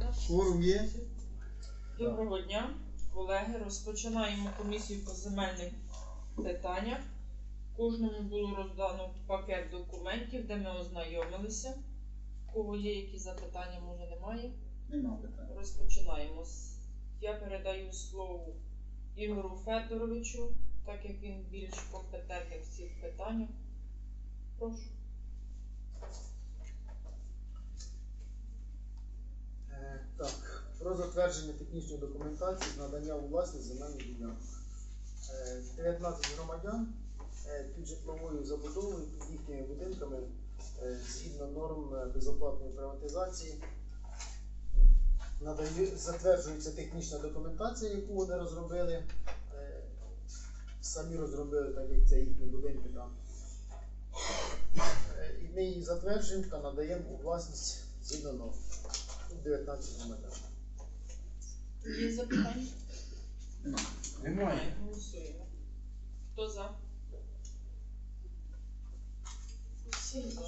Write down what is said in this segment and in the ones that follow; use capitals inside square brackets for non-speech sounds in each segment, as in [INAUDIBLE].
Форум є? Доброго дня, колеги. Розпочинаємо комісію по земельних питаннях. Кожному було роздано пакет документів, де ми ознайомилися. У кого є які запитання, може немає. Нема питань. Розпочинаємо. Я передаю слово Ігору Федоровичу, так як він більш компетентний в цих питаннях. Прошу. Так, про затвердження технічної документації з надання у власність земельних ділянок. Е, 19 громадян е, під житловою забудовою, під їхніми будинками, е, згідно норм е, безоплатної приватизації, надаю, затверджується технічна документація, яку вони розробили. Е, Самі розробили, так як це їхні будинки там. Е, І ми її затверджуємо та надаємо у власність згідно норм. Тут 19 громадян. Є запитання? Немає. Голосуємо. Хто за? Всі за.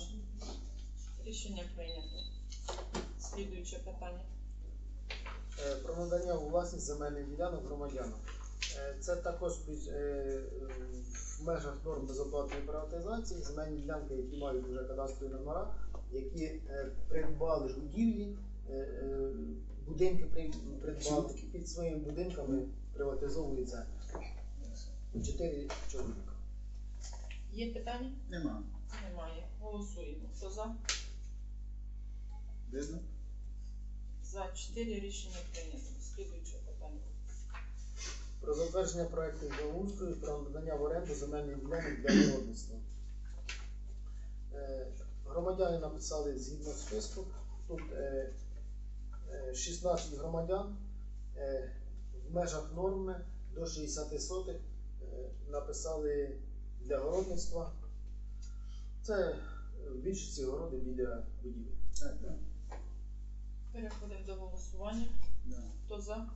Рішення прийнято. Слідуюче питання. Е, Про надання у власність земельних ділянок громадянам. Е, Це також е, в межах норм безоплатної приватизації земельні ділянки, які мають вже кадастрові номера, які е, придбали будівлі, е, е, будинки при- придбали під своїми будинками приватизовують землю. Чотири чоловіка. Є питання? Нема. Немає. Голосуємо. Хто за? Видно? За 4 рішення прийнято. Слідуюче питання. Про затвердження проекту благоустрою про надання в оренду земельних ділянок для городництва. Е, Громадяни написали згідно списку. Тут е, е, 16 громадян е, в межах норми до 60 сотих е, написали для городництва. Це е, в більшості городи біля будівель. Так. Переходимо до голосування. Да. Хто за?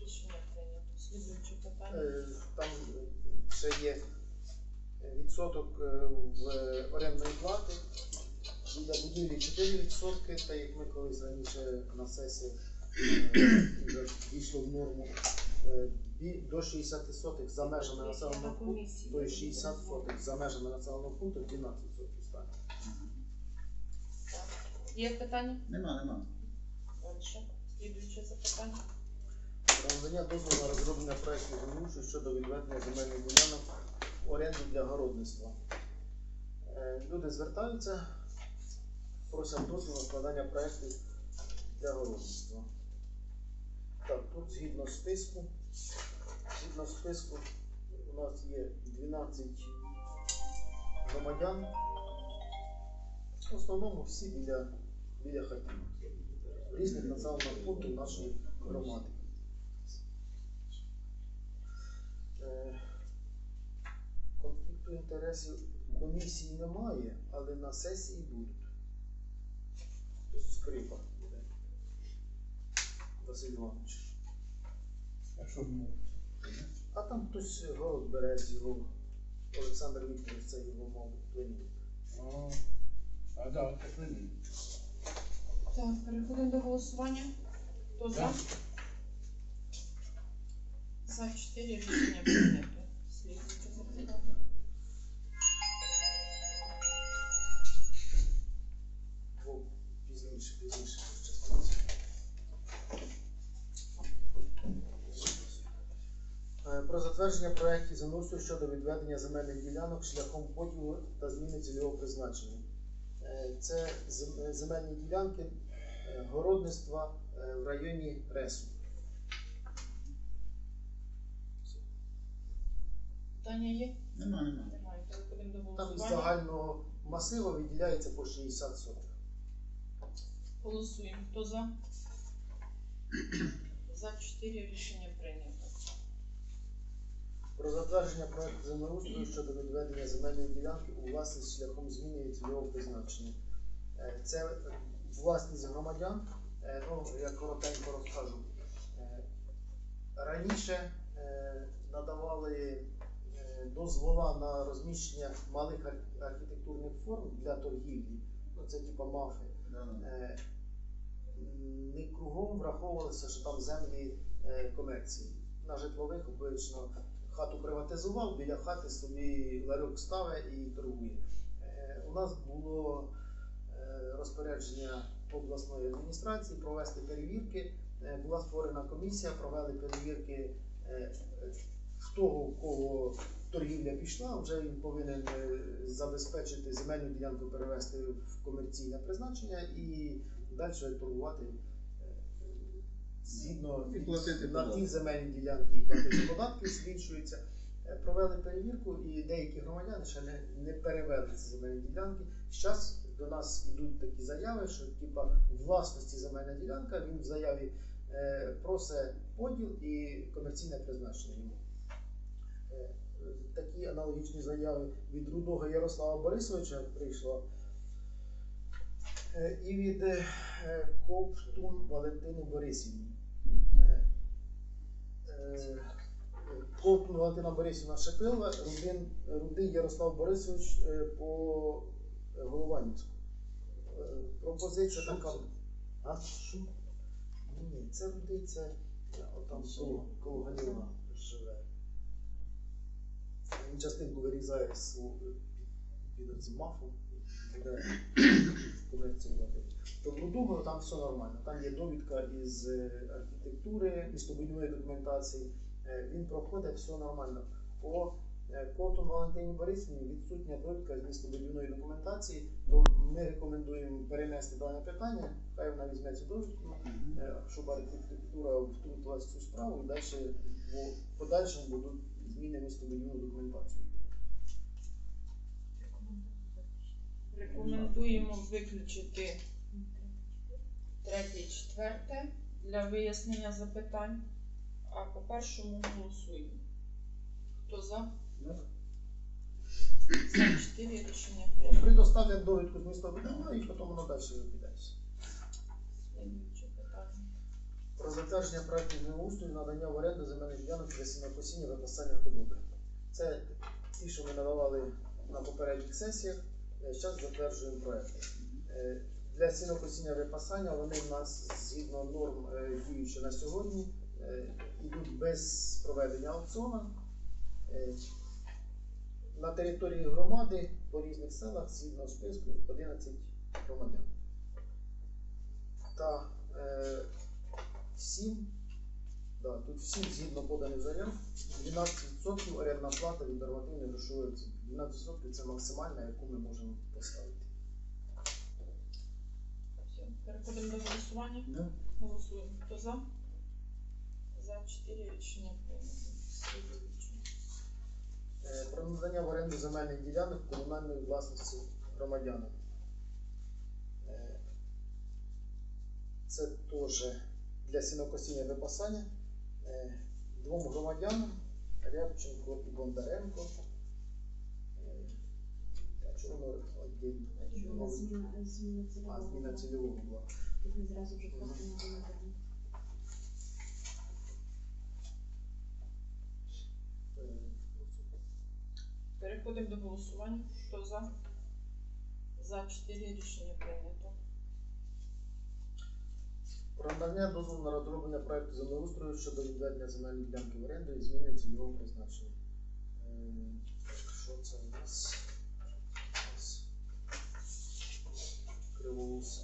Рішення прийнято. Слідуюче питання. Е, Там е, ще є відсоток е, в орендної плати. Будівлі 4%, та як ми колись раніше на сесії е, вже в норму. Е, До 60 сотих за межами населеного пункту, то 60 сотих за межами населеного пункту 12 сотих стане. Є питання? Нема, нема. Дальше. Слідуюче запитання. Надання дозволу на розроблення проєктів землеустрою щодо відведення земельних ділянок в оренду для городництва. Е, Люди звертаються, просять дозволу на складання проєктів для городництва. Так, тут згідно списку, згідно списку у нас є 12 громадян. В основному всі біля, біля хатів. Різних населених пунктів нашої громади. Е, Конфлікту інтересів комісії немає, але на сесії будуть. Скрипа. Василь Іванович. А що було? А там хтось голод бере з його Олександр Вікторович, це його мов племінник. А, а да, так не ні. Так, переходимо до голосування. Хто за? За 4 рішення прийнято. Щодо відведення земельних ділянок шляхом поділу та зміни цільового призначення. Е, Це земельні ділянки е, городництва е, в районі Ресу. Питання є? Нема, нема. Немає. Переходимо до Там із голосування. загального масиву виділяється по 60 сотих. Голосуємо. Хто за? [CLEARS THROAT] За 4 рішення прийнято. Про затвердження проекту землеустрою щодо відведення земельної ділянки у власність шляхом зміни цільового призначення. Е, Це е, власність громадян. Е, Ну, я коротенько розкажу. Раніше надавали дозвола на розміщення малих архітектурних форм для торгівлі. Ну, це типа мафи. Не кругом враховувалося, що там землі комерції. На житлових обично хату приватизував, біля хати собі ларьок ставить і торгує. Е, У нас було е, розпорядження обласної адміністрації провести перевірки. Е, Була створена комісія, провели перевірки в того, у кого торгівля пішла, вже він повинен забезпечити земельну ділянку перевести в комерційне призначення і далі торгувати згідно І платити на ті земельні ділянки і платити податки збільшуються. Е, Провели перевірку і деякі громадяни ще не, не перевели ці земельні ділянки. Зараз до нас йдуть такі заяви, що типа власності земельна ділянка, він в заяві е, просить поділ і комерційне призначення йому. Е, Такі аналогічні заяви від Рудого Ярослава Борисовича прийшло. Е, І від е, е, Валентини Борисівни. Е, Валентина Борисівна Шепилова, Рудин, Рудий Ярослав Борисович е, по е, Голованівську. Е, Пропозиція така. А? Що? Ні, це Рудий, це отам коло, Галіна живе. Він частинку вирізає під, під цим мафом і буде в комерцію платити. То в Рудого там все нормально. Там є довідка із е, архітектури, містобудівної документації. Е, Він проходить, все нормально. По е, Коту Валентині Борисівні відсутня довідка з містобудівної документації, то ми рекомендуємо перенести дане питання, хай вона візьме цю довідку, щоб архітектура втрутилась в цю справу і далі в подальшому будуть зміни містобудівну документацію. Рекомендуємо виключити третє і четверте для вияснення запитань. А по першому голосуємо. Хто за? За чотири рішення прийнято. Предоставлять довідку з міста містобудівної і потім воно далі піде. Слідуюче питання. Про затвердження проекту землеустрою надання в оренду земельних ділянок для сінокосіння випасання худоби. Це ті, що ми надавали на попередніх сесіях. Зараз затверджуємо проекти. Е, Для сінокосіння випасання вони в нас згідно норм е, діючі на сьогодні е, йдуть без проведення аукціону. Е, На території громади по різних селах згідно списку 11 громадян. Та е, всім, да, тут всім згідно поданих заяв, 12% орендна плата від нормативної грошової оцінки. 12% це максимальна, яку ми можемо поставити. Все. Переходимо до голосування. Да. Голосуємо. Хто за? За чотири рішення прийнято. Е, Про надання в оренду земельних ділянок комунальної власності громадянам. Е, Це теж для сінокосіння випасання е, двом громадянам Рябченко і Бондаренко. Чого віддільно? Зміна, зміна, зміна А, цільового. зміна цільового була. Тут ми зразу вже просто не будемо. Переходимо до голосування. Хто за? За чотири рішення прийнято. Про надання дозволу на розроблення проекту землеустрою щодо відведення земельної ділянки в оренду і зміни цільового призначення. Е, Що це у нас? У нас Кривоус.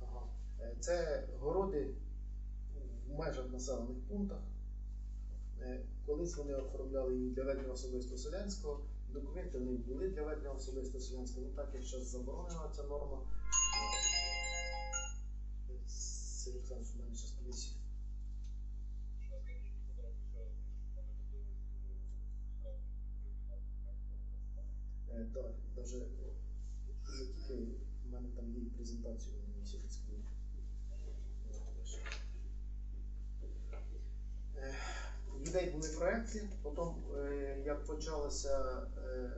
Ага. Е, Це городи в межах населених пунктах. Е, Колись вони оформляли їх для ведення особисто селянського. Документи них були для ведення особисто селянського. Так як зараз заборонена ця норма. Е, Так, даже там на місяць. Е, Людей були проекти, потім е, як почалося е,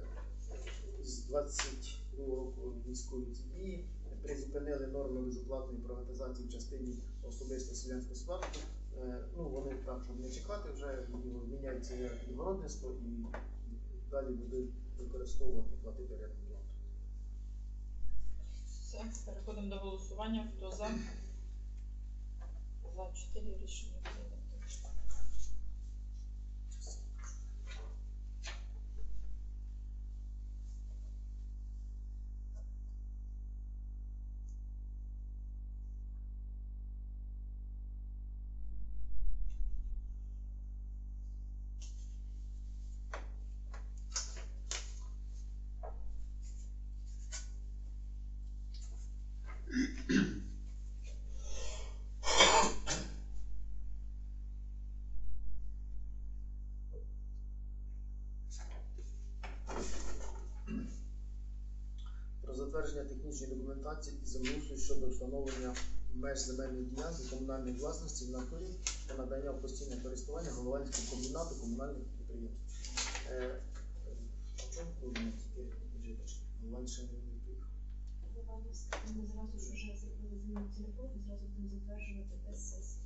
з 22 року військові дії, призупинили норми безоплатної приватизації в частині особисто селянського. Е, Ну, вони так, щоб не чекати, вже міняється відгородництво і далі буде використовувати платити Все, переходимо до голосування. Хто за? За 4 рішення прийнято. Про затвердження технічної документації і землеустрою щодо встановлення меж земельної ділянки комунальної власності в натурі та надання в постійне користування Голованського комбінату комунальних підприємств. Е, в чому проблема тільки житочки? Голланд ще не приїхав. Ми зразу ж вже зробили зміну і зразу будемо затверджувати без сесії.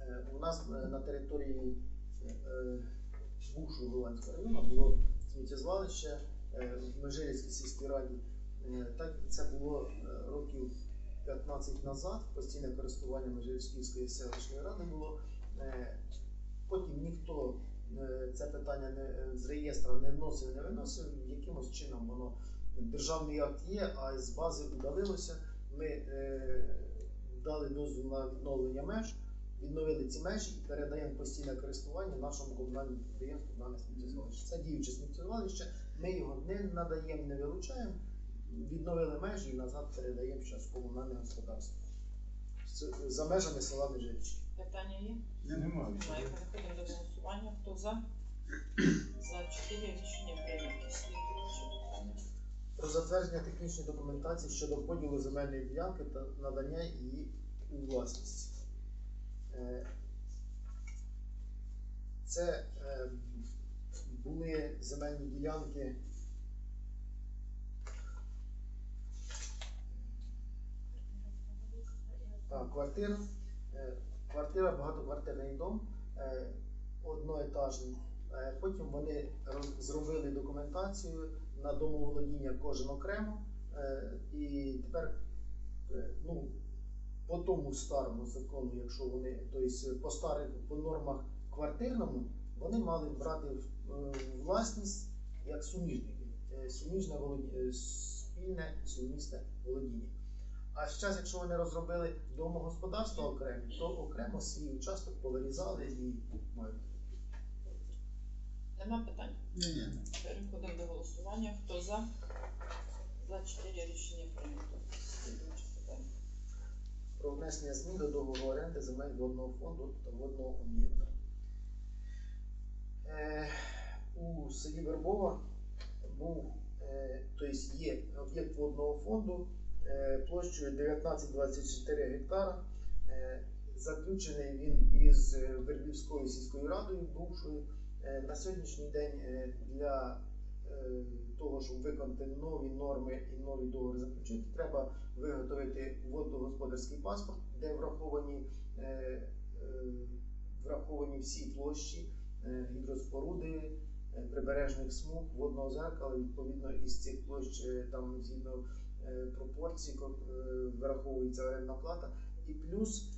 Е, У нас е, на території е, бувшого Голландського району було сміттєзвалище е, в Межирівській сільській раді. Е, Так це було е, років 15 назад, постійне користування Межирівської селищної ради було. Потім ніхто це питання не, з реєстру не вносив, не виносив. Якимось чином воно державний акт є, а з бази удалилося. Ми дали дозвіл на відновлення меж відновили ці межі і передаємо постійне користування нашому комунальному підприємству дане сміттєзвалище. Це діюче сміттєзвалище, ми його не надаємо, не вилучаємо, відновили межі і назад передаємо зараз комунальне господарство. За межами села Межирічки. Питання є? Я не маю. Немає. Переходимо до голосування. Хто за? За 4 рішення прийнято. Слідуюче питання. Про затвердження технічної документації щодо поділу земельної ділянки та надання її у власність. Е, Це е, були земельні ділянки. Так, квартира. Е, Квартира, багатоквартирний дом, одноетажний. Потім вони зробили документацію на домоволодіння кожен окремо. І тепер ну, по тому старому закону, якщо вони, тобто по старих по нормах квартирному, вони мали брати е, власність як суміжники, Е, суміжне володіння, спільне сумісне володіння. А зараз, якщо вони розробили домогосподарство окремо, то окремо свій участок повирізали і мають. Нема питань? Ні, ні. Переходимо до голосування. Хто за? За 4 рішення прийнято. Про внесення змін до договору оренди земель водного фонду та водного об'єкта. Е, у селі Вербова був, е, тобто є об'єкт водного фонду е, площею 1924 гектара. Е, заключений він із Вербівською сільською радою бувшою. Е, на сьогоднішній день е, для того, щоб виконати нові норми і нові договори заключити, треба виготовити водногосподарський паспорт, де враховані, е, е, враховані всі площі е, гідроспоруди, е, прибережних смуг, водного зеркала. Відповідно, із цих площ е, там згідно е, пропорцій е, враховується орендна плата. І плюс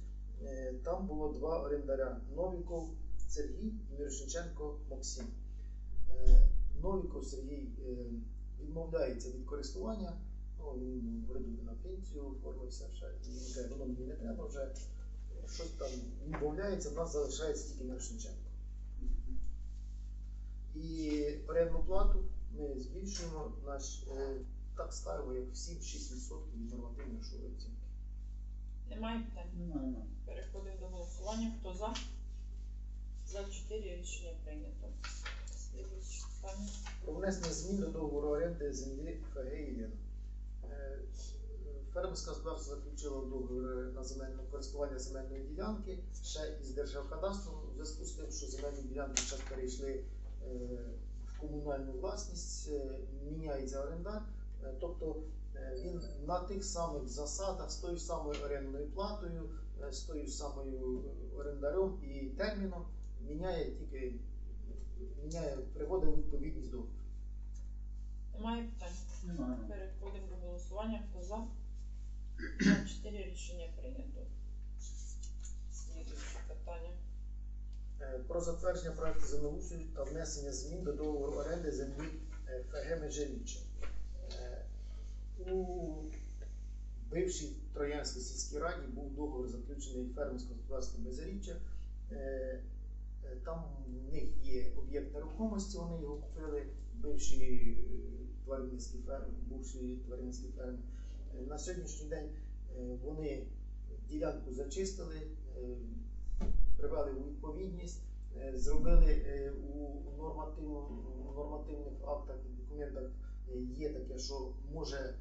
е, там було два орендаря: Новіков Сергій і Мірошниченко Максим. Новіков Сергій е, відмовляється від користування. Ну, він би на пенсію оформився ще, і він каже, воно мені не треба вже. Щось там відмовляється, в нас залишається тільки Мирошниченко. І орендну плату ми збільшуємо наш е, так ставимо, як всі 6% від нормативної грошової оцінки. Немає питань? Немає, немає. Переходимо до голосування. Хто за? За 4 рішення прийнято. Слідуюче питання. Про внесення змін до договору оренди землі «Єлена». Е, Фермерське господарство заключило договір на земельне користування земельної ділянки ще із Держгеокадастром у зв'язку з тим, що земельні ділянки зараз перейшли е, в комунальну власність, е, міняється орендар. Е, Тобто е, він на тих самих засадах, з тою самою орендною платою, е, з тою самою е, орендарем і терміном міняє тільки міняє, приводить відповідність до. Немає питань? Немає. Переходимо до голосування. Хто за? Чотири рішення прийнято. Слідуюче питання. Е, про затвердження проекту землеустрою та внесення змін до договору оренди землі е, ФГ Межиріччя. Е, у бившій Троянській сільській раді був договір заключений фермерського господарства Межиріччя. Там в них є об'єкт нерухомості, вони його купили, бивші е, тваринницькі ферми, бувші тваринницькі ферми. Е, На сьогоднішній день е, вони ділянку зачистили, е, привели у відповідність, е, зробили е, у нормативному- нормативних актах і документах е, є таке, що може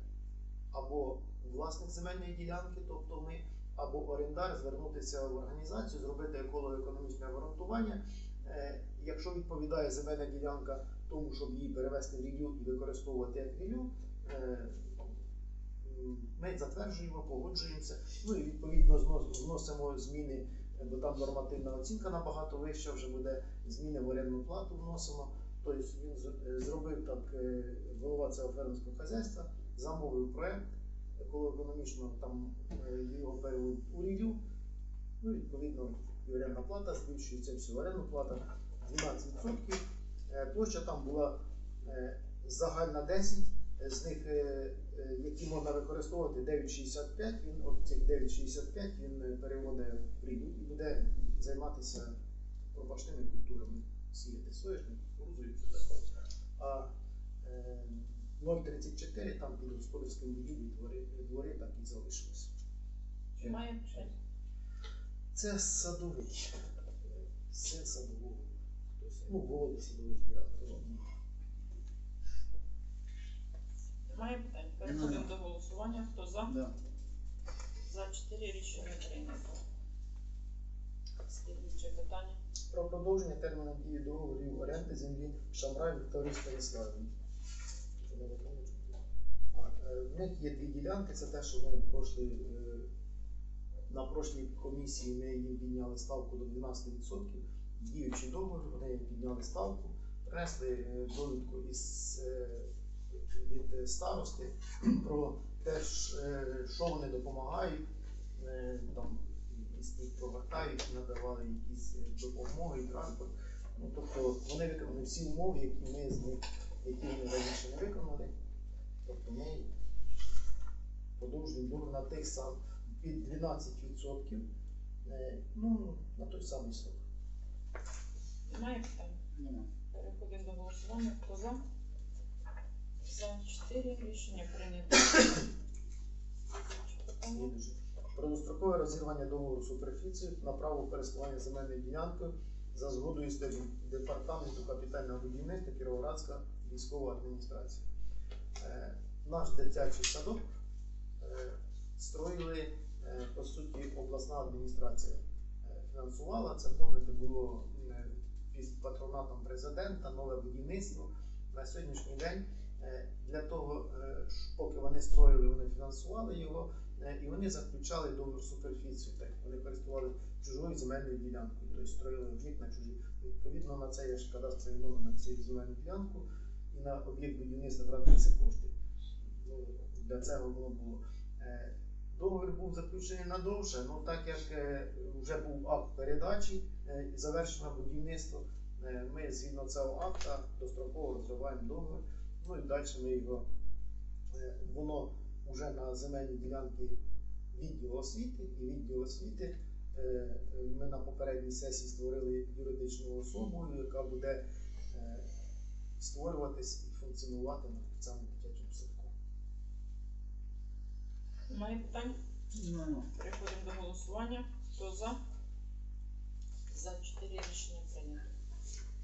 або власник земельної ділянки, тобто ми, або орендар звернутися в організацію, зробити еколого-економічне обґрунтування. Е, Якщо відповідає земельна ділянка тому, щоб її перевести в рілю і використовувати як рілю, е, ми затверджуємо, погоджуємося. Ну і відповідно вносимо зміни, бо там нормативна оцінка набагато вища, вже буде зміни в орендну плату вносимо. Тобто він зробив так е, голова цього фермерського хазяйства, замовив проект еколого-економічно, там е, його перевели у рілю. Ну, відповідно, і орендна плата збільшується всю орендну плата 12%. Е, Площа там була е, загальна 10, е, з них, е, які можна використовувати 9,65, він от цих 9,65 він переводить в рілю і буде займатися пропашними культурами, сіяти соняшник, кукурудзу і все таке. А е, 0,34 там під господарським будівлі двори, двори так і залишилось. Чи має ще? Це садовий. Син садового. Хтось, ну, володі садових діапазон. Немає питань. Переходимо до голосування. Хто за? Да. За 4 рішення прийнято. Слідуюче питання. Про продовження терміну дії договорів оренди землі Шамрай Вікторії Станіславівні. Виконує? А, е, В них є дві ділянки, це те, що ми пройшли е, на прошлій комісії ми їм підняли ставку до 12%. Діючий договір, вони підняли ставку, принесли е, довідку від старости про те, що вони допомагають, там повертають, надавали якісь допомоги, транспорт. Ну, тобто вони виконали всі умови, які ми з них, які вони раніше не виконали. Тобто ми подовжуємо договір на тих сам під 12%, е, ну, на той самий срок. Немає питань. Нема. Переходимо до голосування. Хто за? За 4 рішення прийнято. Про дострокове розірвання договору суперфіцію на право користування земельною ділянкою за згодою сторін департаменту капітального будівництва Кіровоградська військова адміністрація. Е, Наш дитячий садок е, строїли, е, по суті, обласна адміністрація фінансувала. Це, пам'ятаєте, було під патронатом президента, нове будівництво. На сьогоднішній день для того, поки вони строїли, вони фінансували його. І вони заключали договір суперфіцію, так вони користували чужою земельною ділянкою, тобто строїли об'єкт на чужій. Відповідно на це є ж кадастровий номер на цю земельну ділянку на об'єкт будівництва тратилися кошти. Ну, для цього воно було. Е, Договір був заключений надовше, ну так як е, вже був акт передачі е, і завершено будівництво, ми згідно цього акта достроково розриваємо договір. Ну і далі ми його воно вже на земельні ділянки відділу освіти і відділ освіти. Ми на попередній сесії створили юридичну особу, яка буде створюватись і функціонувати на цьому дитячому садку. Немає питань. Нема. Переходимо до голосування. Хто за? За 4 рішення прийнято.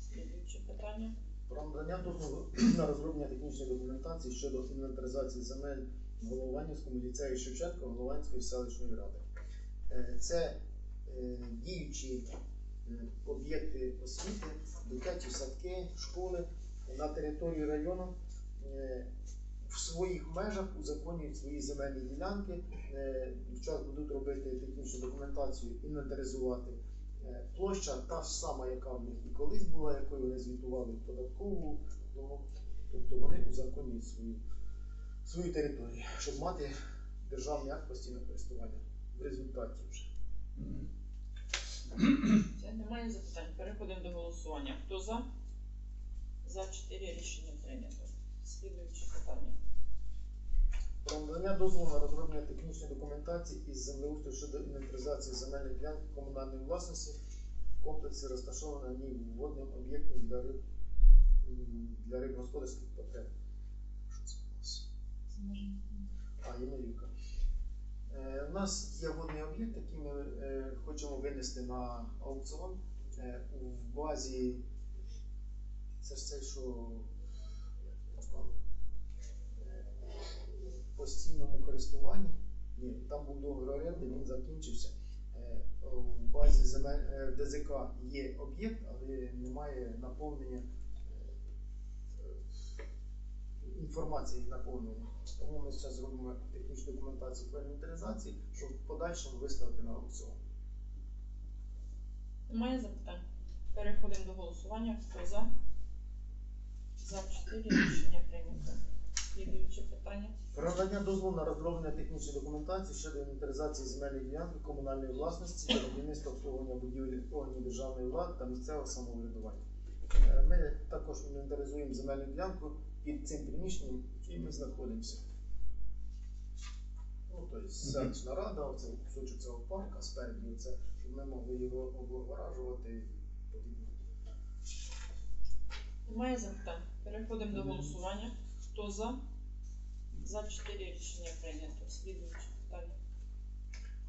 Слідуюче питання. Про надання дозволу на розроблення технічної документації щодо інвентаризації земель в Голованівському ліцеї Шевченка Голованської селищної ради. Е, Це е, діючі е, об'єкти освіти, дитячі садки, школи на території району. е, В своїх межах узаконюють свої земельні ділянки. Е, Зараз будуть робити технічну документацію, інвентаризувати. Е, Площа та ж сама, яка в них і колись була, якою вони звітували в податкову, тобто вони узаконюють свою, свою територію, щоб мати державний акт постійного користування в результаті вже. Це немає запитань. Переходимо до голосування. Хто за? За 4 рішення прийнято. Слідуюче питання. Про надання дозволу на розроблення технічної документації із землеустрою щодо інвентаризації земельних ділянок комунальної власності в комплексі розташованого на ній водним об'єктом для риб для рибгосподарських потреб. Що це у нас? А, Ємелівка. Е, у нас є водний об'єкт, який ми е, хочемо винести на аукціон. Е, в базі це ж це, що е, постійному користуванні. Ні, там був договір оренди, він закінчився. Е, в базі земель е, ДЗК є об'єкт, але немає наповнення інформації наповнення. Тому ми зараз зробимо технічну документацію по інвентаризації, щоб в подальшому виставити на аукціон. Немає запитань. Переходимо до голосування. Хто за? За 4 рішення прийнято. Слідуюче питання. Про надання дозволу на розроблення технічної документації щодо інвентаризації земельних ділянок комунальної власності та будівництва обслуговування будівель органів державної влади та місцевого самоврядування. Е, Ми також інвентаризуємо земельну ділянку під цим приміщенням, в якій ми знаходимося. Ну, тобто селищна рада, оце кусочок цього парка спереді, це, щоб ми могли його облагоражувати. Немає запитань. Переходимо до голосування. Хто за? За 4 рішення прийнято. Слідуюче питання.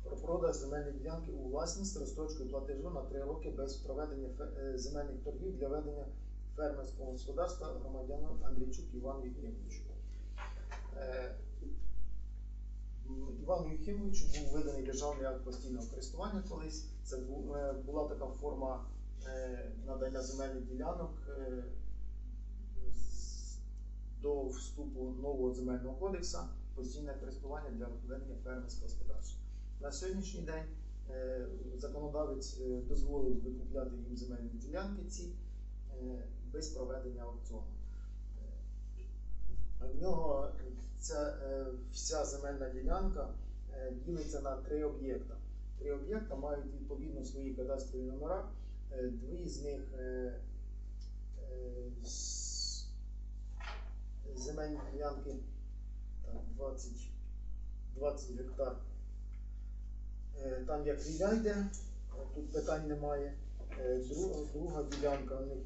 про продаж земельної ділянки у власність розстрочкою платежу на 3 роки без проведення е, земельних торгів для ведення фермерського господарства громадянину Андрійчук Івану. Е, м, Івану Єфімовичу був виданий державний акт постійного користування колись. Це е, була така форма надання земельних ділянок до вступу нового земельного кодексу постійне користування для ведення фермерського господарства. На сьогоднішній день е, законодавець е, дозволив викупляти їм земельні ділянки ці е, без проведення аукціону. В нього ця вся земельна ділянка ділиться на три об'єкта. Три об'єкта мають відповідно свої кадастрові номера. Дві з них земельні ділянки так, 20, 20 гектар. Е, Там як ріля йде, е, тут питань немає. Е, Друга, друга ділянка в них.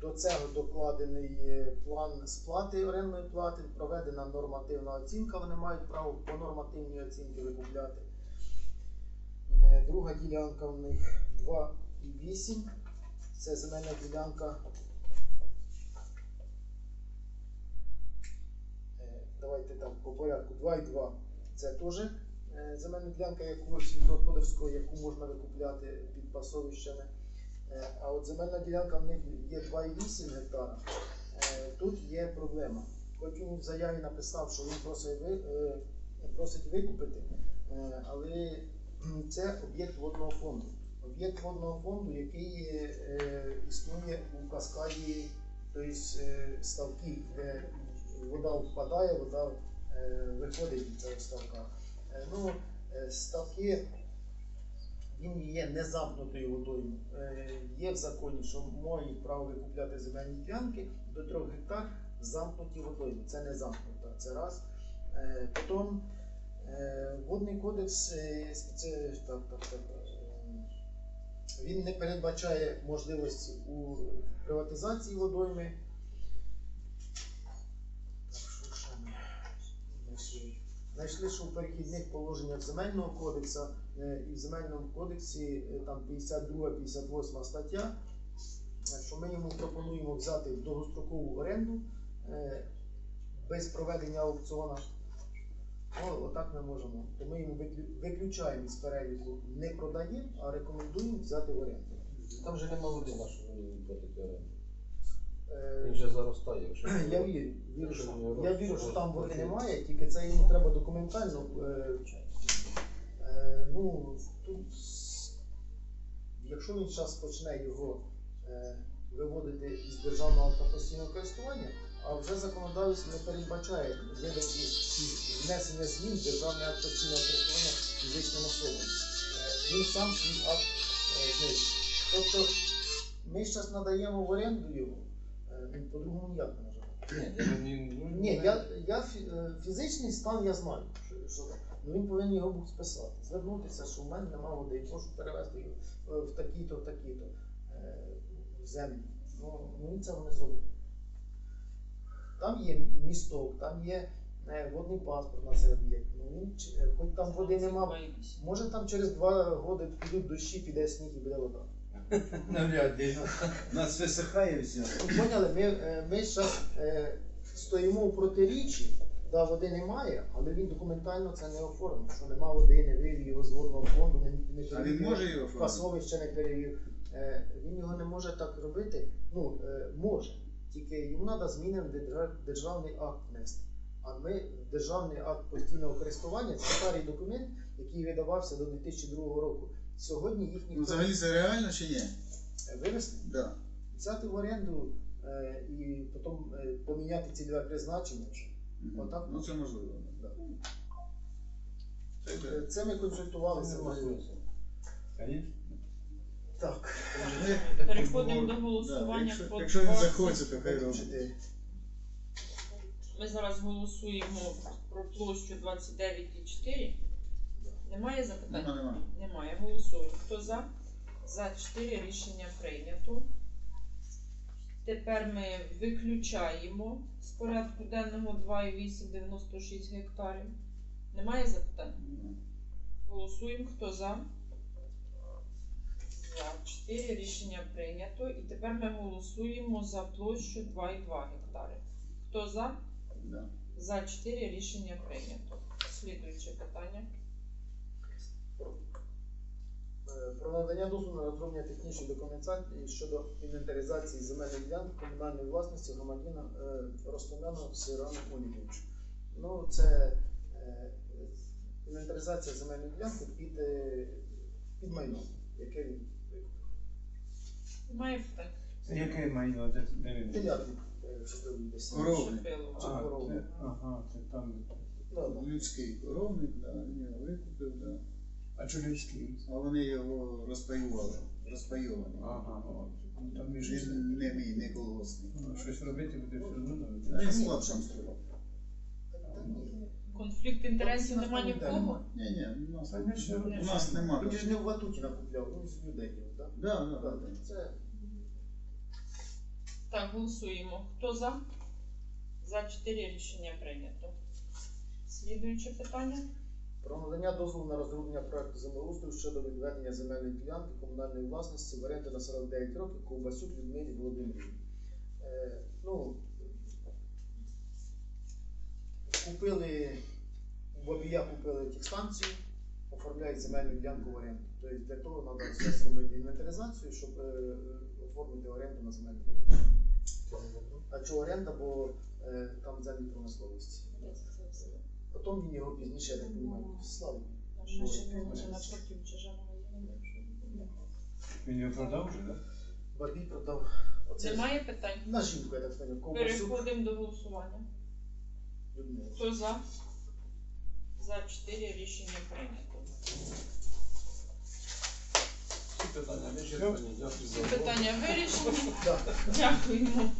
До цього докладений план сплати орендної плати, проведена нормативна оцінка. Вони мають право по нормативній оцінці викупляти. Друга ділянка в них 2,8. Це земельна ділянка. Е, Давайте так по порядку. 2,2 це теж е, земельна ділянка якогось сільськогосподарського, яку можна викупляти під пасовищами. Е, А от земельна ділянка в них є 2,8 гектара. Е, Тут є проблема. Хоч він в заяві написав, що він просить, ви, просить викупити, але це об'єкт водного фонду. Об'єкт водного фонду, який існує у каскаді, тобто ставків, де вода впадає, вода е, виходить від цього ставка. Е, Ну, е, ставки він є незамкнутою водою. Є в законі, що мають право викупляти земельні ділянки до 3 гектар замкнуті водою. Це не замкнута, це раз. Потім водний кодекс так, так, так, він не передбачає можливості у приватизації водойми. Так, що ще ми знайшли? Що в перехідних положеннях земельного кодексу е, і в земельному кодексі е, там 52-58 стаття, е, що ми йому пропонуємо взяти в довгострокову оренду без проведення аукціону. Ну, отак ми можемо. То ми йому виключаємо з переліку, не продаємо, а рекомендуємо взяти в оренду. Там же нема води на що мені платити оренду. Е, Він вже заростає. Якщо Я вірю, вірю, що, я вірю, що там води немає, тільки це йому треба документально. Е, е, ну, тут, якщо він зараз почне його е, виводити із державного автопостійного користування, а вже законодавець не передбачає видачі і внесення змін в державне акт постійного користування фізичним особам. Е, Він сам свій акт е, знищив. Тобто ми зараз надаємо в оренду його, ну, по-другому ніяк не можемо. Ні, я не- ну, Ні, я, я фі- е, фізичний стан я знаю, що, що. Ну він повинен його був списати. Звернутися, що в мене немає води, і прошу перевезти його е, в такі-то, в такі-то е, в землю. Ну, ну він цього не зробив. Там є місток, там є е, водний паспорт на цей об'єкт. Ну, він, ч- е, хоч там води нема, може там через два роки підуть дощі, піде сніг і буде вода. Навряд ли. Нас висихає все. Ну, Поняли, ми, е, ми зараз е, стоїмо у протиріччі, да, води немає, але він документально це не оформив, що нема води, не вивів його з водного фонду, не, не А він може його оформити? Пасовище не перевів. Е, він його не може так робити. Ну, е, може. Тільки йому треба зміни в державний акт внести. А ми державний акт постійного користування це старий документ, який видавався до 2002 року. Сьогодні їх Ну, ніхто взагалі це реально чи ні? Е, вивести Да. взяти в оренду е, і потім е, поміняти цільове призначення. вже. Мгм. Отак? Ну це можливо. Да. Це Е, Це ми консультувалися. Смислу. Так. Ну, Переходимо до Да, голосування якщо- по Якщо він 20. захоче, то хай робить. Ми зараз голосуємо про площу 29,4. Немає запитань? Нема, нема. Немає. Голосуємо. Хто за? За 4 рішення прийнято. Тепер ми виключаємо з порядку денного 2,896 гектарів. Немає запитань? Нема. Голосуємо. Хто за? За 4 рішення прийнято. І тепер ми голосуємо за площу 2,2 гектари. Хто за? Да. За 4 рішення прийнято. Слідуюче питання. Про надання дозволу на розроблення технічної документації щодо інвентаризації земельних ділянок комунальної власності громадянина е, Ростомяну Сирану Оліговичу. Ну, це е, інвентаризація земельної ділянки під, е, під майном, яке він питань? Це яке майно? Де, де він? Телятник що десь. Коровник. Чи А, коровник. це, ага, це там. Да, да. Людський коровник, да, його викупив, да. А що а вони його розпаювали. Розпаювали. Ага. Ну, Там між Він не мій, не колгоспний. Ну, щось робити буде все одно. Та ні. Конфлікт інтересів немає ні в кого? Ні, ні, у нас, Конечно, у нас нема. Він ж не в Ватутіна купляв, він з людей так? Да, да, да, да. Це Так, голосуємо. Хто за? За 4 рішення прийнято. Слідуюче питання. Надання дозволу на розроблення проекту землеустрою щодо відведення земельної ділянки комунальної власності в оренду на 49 років Ковбасюк Людмилі Володимирівні. Е, ну, купили, у Бабія купили текстанцію, оформляють земельну ділянку в оренду. Тобто для того треба все зробити інвентаризацію, щоб е, оформити оренду на земельну ділянку. А чого оренда, бо е, там землі промисловості. Потім він його пізніше, я так розумію, славив. Він його продав вже, так? Бабій продав. Оце Немає питань? на жінку, я так поняв. Переходимо до голосування. Людмила. Хто за? За 4 рішення прийнято. Всі питання вичерпані. Дякую за увагу. Питання вирішені. [LAUGHS] Да. Дякуємо.